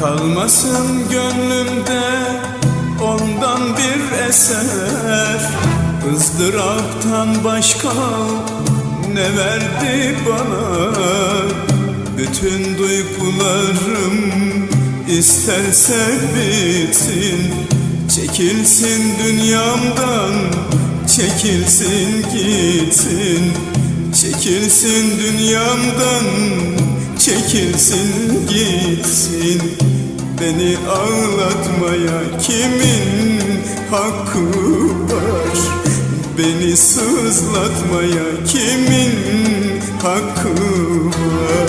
Kalmasın gönlümde ondan bir eser. Izdıraptan başka ne verdi bana? Bütün duygularım isterse bitsin. Çekilsin dünyamdan çekilsin gitsin. Çekilsin dünyamdan çekilsin gitsin. Beni ağlatmaya kimin hakkı var Beni sızlatmaya kimin hakkı var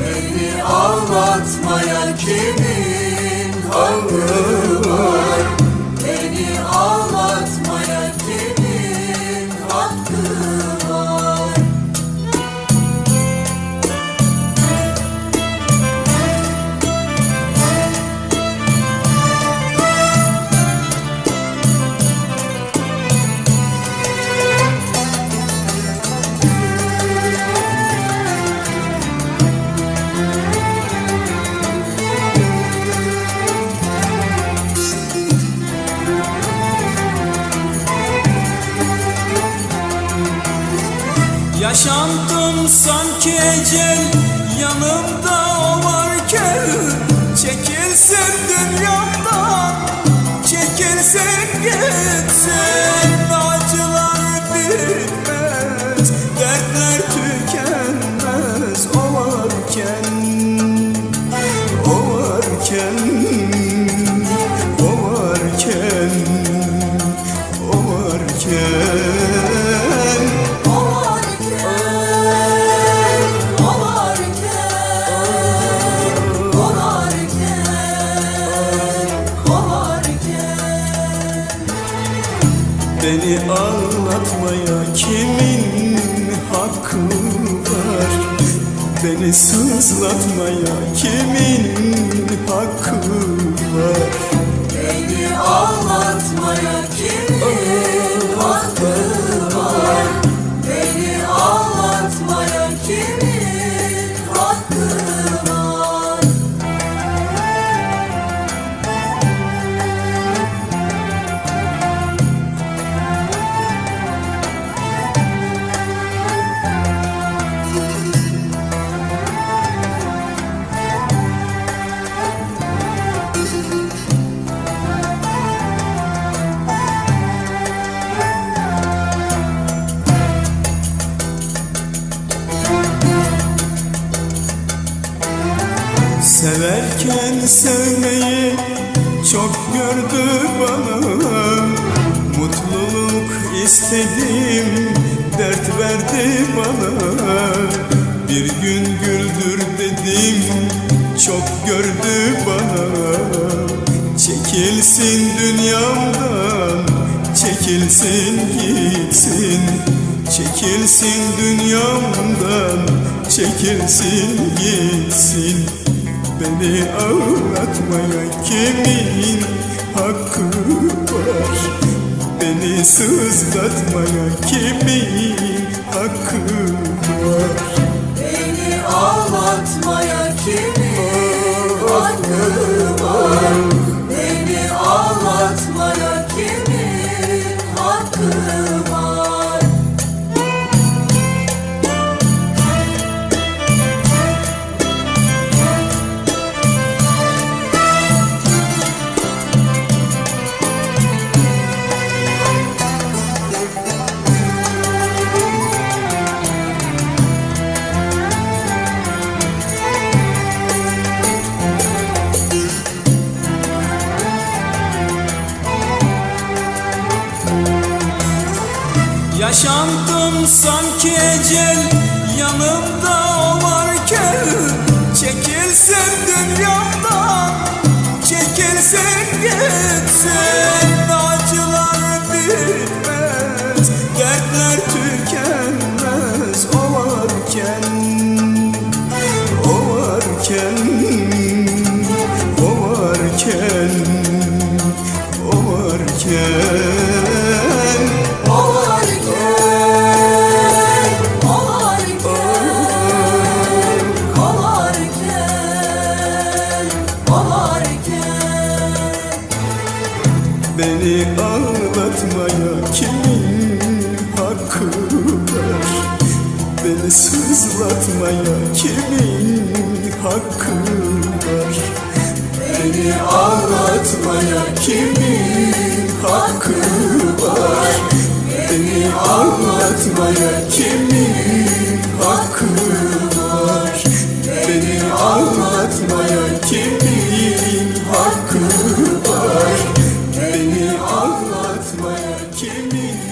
Beni ağlatmaya kimin hakkı var? Yaşandım sanki ecel yanımda o varken Çekilsin dünyamdan çekilsin gitsin Beni ağlatmaya kimin hakkı var? Beni sızlatmaya kimin hakkı var Severken sevmeyi çok gördü bana. Mutluluk istedim dert verdi bana. Bir gün güldür dedim çok gördü bana. Çekilsin dünyamdan çekilsin gitsin. Çekilsin dünyamdan çekilsin gitsin Beni ağlatmaya kimin hakkı var Beni sızlatmaya kimin hakkı var Beni ağlatmaya kimin hakkı var? Sanki ecel sızlatmaya kimin hakkı var? Beni ağlatmaya kimin hakkı var? Beni ağlatmaya kimin hakkı var? Beni ağlatmaya kimin hakkı var? Beni ağlatmaya kimin